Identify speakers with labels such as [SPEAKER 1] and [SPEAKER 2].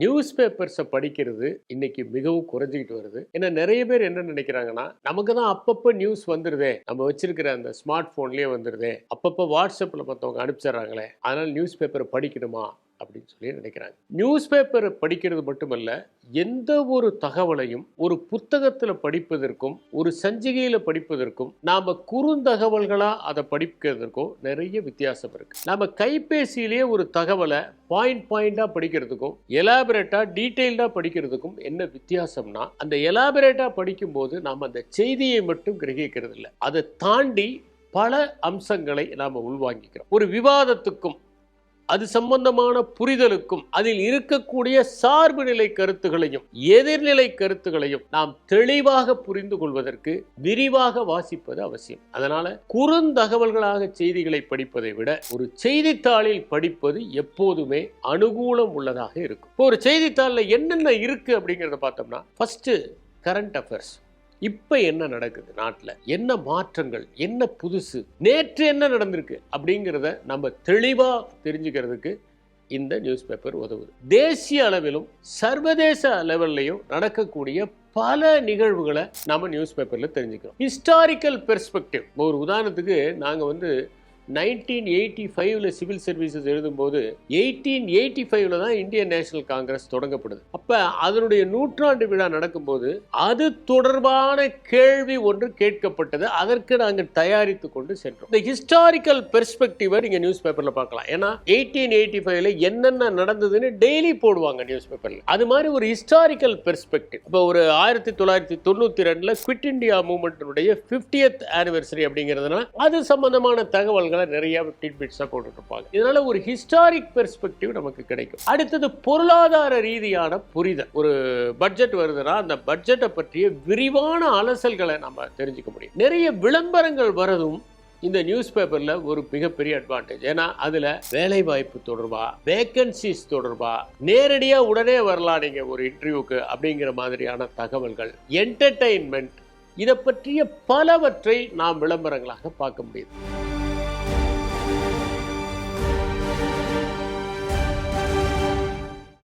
[SPEAKER 1] News பேப்பர்ஸை படிக்கிறது இன்னைக்கு மிகவும் குறைஞ்சிக்கிட்டு வருது. ஏன்னா நிறைய பேர் என்ன நினைக்கிறாங்கன்னா நமக்கு தான் அப்பப்போ நியூஸ் வந்துருதே. நம்ம வச்சிருக்கிற அந்த ஸ்மார்ட் ஃபோன்லேயே வந்துருதே. அப்பப்போ வாட்ஸ்அப்பில் மற்றவங்க அனுப்பிச்சிடுறாங்களே. அதனால் நியூஸ் பேப்பரை படிக்கணுமா? அப்படின்னு சொல்லி நினைக்கிறாங்க. நியூஸ் பேப்பர் படிக்கிறது மட்டுமல்ல எந்த ஒரு தகவலையும் ஒரு புத்தகத்தில் படிப்பதற்கும் ஒரு சஞ்சிகையில் படிப்பதற்கும் நாம் குறுந்தகவல்களாக அதை படிக்கிறதுக்கும் நிறைய வித்தியாசம் இருக்குது நம்ம கைபேசியிலேயே ஒரு தகவலை பாயிண்ட் பாயிண்டாக படிக்கிறதுக்கும் எலாபரேட்டாக டீட்டெயில்டாக படிக்கிறதுக்கும் என்ன வித்தியாசம்னா அந்த எலாபரேட்டாக படிக்கும்போது நாம் அந்த செய்தியை மட்டும் கிரகிக்கிறது இல்லை அதை தாண்டி பல அம்சங்களை நாம் உள்வாங்கிக்கிறோம். ஒரு விவாதத்துக்கும் அது சம்பந்தமான புரிதலுக்கும் அதில் இருக்கக்கூடிய சார்பு நிலை கருத்துகளையும் எதிர்நிலை கருத்துகளையும் நாம் தெளிவாக புரிந்து கொள்வதற்கு விரிவாக வாசிப்பது அவசியம். அதனால குறுந்தகவல்களாக செய்திகளை படிப்பதை விட ஒரு செய்தித்தாளில் படிப்பது எப்போதுமே அனுகூலம் உள்ளதாக இருக்கும். இப்போ ஒரு செய்தித்தாளில் என்னென்ன இருக்கு அப்படிங்கிறத பார்த்தோம்னா ஃபர்ஸ்ட் கரண்ட் அஃபேர்ஸ் இப்போ என்ன நடக்குது நாட்டில்? என்ன மாற்றங்கள்? என்ன புதுசு? நேற்று என்ன நடந்திருக்கு? அப்படிங்கிறத நம்ம தெளிவாக தெரிஞ்சுக்கிறதுக்கு இந்த நியூஸ் பேப்பர் உதவுது. தேசிய அளவிலும் சர்வதேச லெவல்லையும் நடக்கக்கூடிய பல நிகழ்வுகளை நம்ம நியூஸ் பேப்பரில் தெரிஞ்சுக்கிறோம். ஹிஸ்டாரிக்கல் பெர்ஸ்பெக்டிவ் ஒரு உதாரணத்துக்கு நாங்கள் வந்து நைன்டீன் எயிட்டி ஃபைவ்ல சிவில் சர்வீசஸ் எழுதும்போது எயிட்டீன் எயிட்டி ஃபைவ்ல தான் இந்தியன் நேஷனல் காங்கிரஸ் தொடங்கப்படுது. அப்போ அதனுடைய நூற்றாண்டு விழா நடக்கும்போது அது தொடர்பான கேள்வி ஒன்று கேட்கப்பட்டது. அதற்கு நாங்கள் தயாரித்து கொண்டு சென்றோம். இந்த ஹிஸ்டாரிக்கல் பெர்ஸ்பெக்டிவை நீங்கள் நியூஸ் பேப்பரில் பார்க்கலாம். ஏன்னா எயிட்டீன் எயிட்டி ஃபைவ்ல என்னென்ன நடந்ததுன்னு டெய்லி போடுவாங்க நியூஸ் பேப்பரில் அது மாதிரி ஒரு ஹிஸ்டாரிக்கல் பெர்ஸ்பெக்டிவ் இப்போ ஒரு ஆயிரத்தி தொள்ளாயிரத்தி தொண்ணூற்றி ரெண்டில் குவிட் இந்தியா மூமெண்ட்டுடைய ஃபிஃப்டியத் ஆனிவர்சரி அப்படிங்கிறதுனால அது சம்பந்தமான தகவல்கள் நிறைய டீட்பிட்ஸாக போட்டுட்டு இதனால் இதனால ஒரு ஹிஸ்டாரிக் பெர்ஸ்பெக்டிவ் நமக்கு கிடைக்கும். அடுத்தது பொருளாதார ரீதியான புரிதல். ஒரு பட்ஜெட் வருதுன்னா அந்த பட்ஜெட்டை பற்றிய விரிவான அலசல்களை நம்ம தெரிஞ்சுக்க முடியும். நிறைய விளம்பரங்கள் வரதும் இந்த நியூஸ் பேப்பரில் ஒரு மிகப்பெரிய அட்வான்டேஜ் ஏன்னா அதில் வேலை வாய்ப்பு தொடர்பாக வேக்கன்சிஸ் தொடர்பாக நேரடியாக உடனே வரலாம் நீங்கள் ஒரு இன்டர்வியூக்கு அப்படிங்கிற மாதிரியான தகவல்கள் என்டர்டெயின்மெண்ட் இதை பற்றிய பலவற்றை நாம் விளம்பரங்களாக பார்க்க முடியுது.